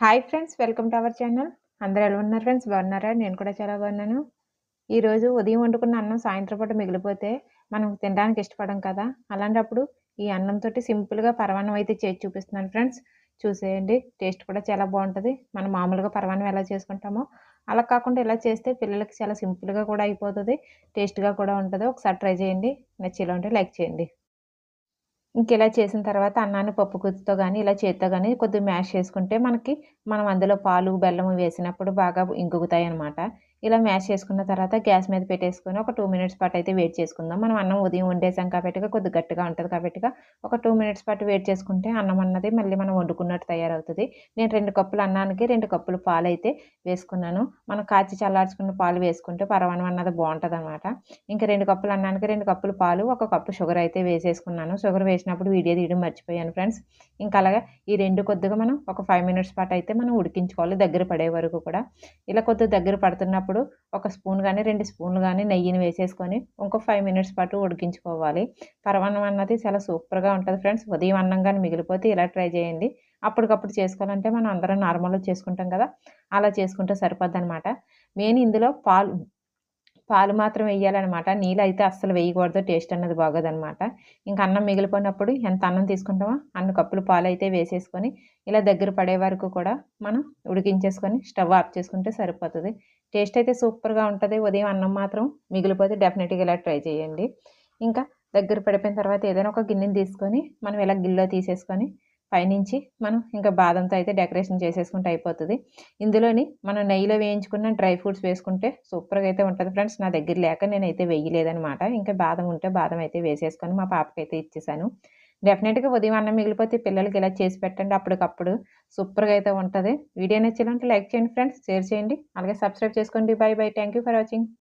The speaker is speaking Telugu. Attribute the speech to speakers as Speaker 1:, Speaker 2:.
Speaker 1: Hi friends welcome to our channel అందరూ ఎలా ఉన్నారు ఫ్రెండ్స్ బాగున్నారా? నేను కూడా చాలా బాగున్నాను. ఈరోజు ఉదయం వండుకున్న అన్నం సాయంత్రం పూట మిగిలిపోతే మనం తినడానికి ఇష్టపడం కదా? అలాంటప్పుడు ఈ అన్నంతో సింపుల్గా పరమాన్నం అయితే చేసి చూపిస్తున్నాను ఫ్రెండ్స్ చూసేయండి టేస్ట్ కూడా చాలా బాగుంటుంది. మనం మామూలుగా పరమాన్నం ఎలా చేసుకుంటామో అలా కాకుండా ఇలా చేస్తే పిల్లలకి చాలా సింపుల్గా కూడా అయిపోతుంది టేస్ట్గా కూడా ఉంటుంది. ఒకసారి ట్రై చేయండి. నచ్చేలా ఉంటే లైక్ చేయండి. ఇంకెలా చేసిన తర్వాత అన్నాన్ని పప్పు గుత్తితో కానీ ఇలా చేత్తో కానీ కొద్దిగా మ్యాష్ చేసుకుంటే మనకి మనం అందులో పాలు బెల్లం వేసినప్పుడు బాగా ఇంగుతాయి అనమాట ఇలా మ్యాష్ చేసుకున్న తర్వాత గ్యాస్ మీద పెట్టేసుకొని ఒక టూ మినిట్స్ పాటు అయితే వెయిట్ చేసుకుందాం. మనం అన్నం ఉదయం వండేసాం కాబట్టి కొద్దిగా గట్టిగా ఉంటుంది కాబట్టి ఒక టూ మినిట్స్ పాటు వెయిట్ చేసుకుంటే అన్నం అన్నది మళ్ళీ మనం వండుకున్నట్టు తయారవుతుంది. నేను రెండు కప్పులు అన్నానికి రెండు కప్పులు పాలు అయితే వేసుకున్నాను. మనం కాచి చల్లార్చుకున్న పాలు వేసుకుంటే పరమాన్నం అన్నది బాగుంటుంది అనమాట ఇంకా రెండు కప్పులు అన్నానికి రెండు కప్పులు పాలు ఒక కప్పు షుగర్ అయితే వేసేసుకున్నాను. షుగర్ వేసినప్పుడు వీడియో తీయడం మర్చిపోయాను ఫ్రెండ్స్. ఇంకా అలాగే ఈ రెండు కొద్దిగా మనం ఒక ఫైవ్ మినిట్స్ పాటు అయితే మనం ఉడికించుకోవాలి దగ్గర పడే వరకు కూడా. ఇలా కొద్దిగా దగ్గర పడుతున్నప్పుడు ఒక స్పూన్ కానీ రెండు స్పూన్లు కానీ నెయ్యిని వేసేసుకొని ఇంకో ఫైవ్ మినిట్స్ పాటు ఉడికించుకోవాలి. పరమాన్నం అన్నది చాలా సూపర్గా ఉంటుంది ఫ్రెండ్స్. ఉదయం అన్నం కానీ మిగిలిపోతే ఇలా ట్రై చేయండి. అప్పటికప్పుడు చేసుకోవాలంటే మనం అందరం నార్మల్గా చేసుకుంటాం కదా? అలా చేసుకుంటే సరిపోద్ది అనమాట మెయిన్ ఇందులో పాలు పాలు మాత్రం వేయాలన్నమాట నీళ్ళు అయితే అస్సలు వేయకూడదు టేస్ట్ అన్నది బాగోదనమాట ఇంకా అన్నం మిగిలిపోయినప్పుడు ఎంత అన్నం తీసుకుంటామో అన్ని కప్పులు పాలు అయితే వేసేసుకొని ఇలా దగ్గర పడే వరకు కూడా మనం ఉడికించేసుకొని స్టవ్ ఆఫ్ చేసుకుంటే సరిపోతుంది. టేస్ట్ అయితే సూపర్గా ఉంటుంది. ఉదయం అన్నం మాత్రం మిగిలిపోతే డెఫినెట్గా ఇలా ట్రై చేయండి. ఇంకా దగ్గర పడిపోయిన తర్వాత ఏదైనా ఒక గిన్నెని తీసుకొని మనం ఇలా గిన్నెలో తీసేసుకొని పైనుంచి మనం ఇంకా బాదంతో అయితే డెకరేషన్ చేసేసుకుంటే అయిపోతుంది. ఇందులోని మనం నెయ్యిలో వేయించుకున్న డ్రై ఫ్రూట్స్ వేసుకుంటే సూపర్గా అయితే ఉంటుంది ఫ్రెండ్స్. నా దగ్గర లేక నేనైతే వేయలేదనమాట ఇంకా బాదం ఉంటే బాదం అయితే వేసేసుకొని మా పాపకి అయితే ఇచ్చేసాను. డెఫినెట్గా ఉదయం అన్నం మిగిలిపోతే పిల్లలకి ఇలా చేసి పెట్టండి. అప్పటికప్పుడు సూపర్గా అయితే ఉంటుంది. వీడియో నచ్చాలంటే లైక్ చేయండి ఫ్రెండ్స్. షేర్ చేయండి. అలాగే సబ్స్క్రైబ్ చేసుకోండి. Bye bye. Thank for watching.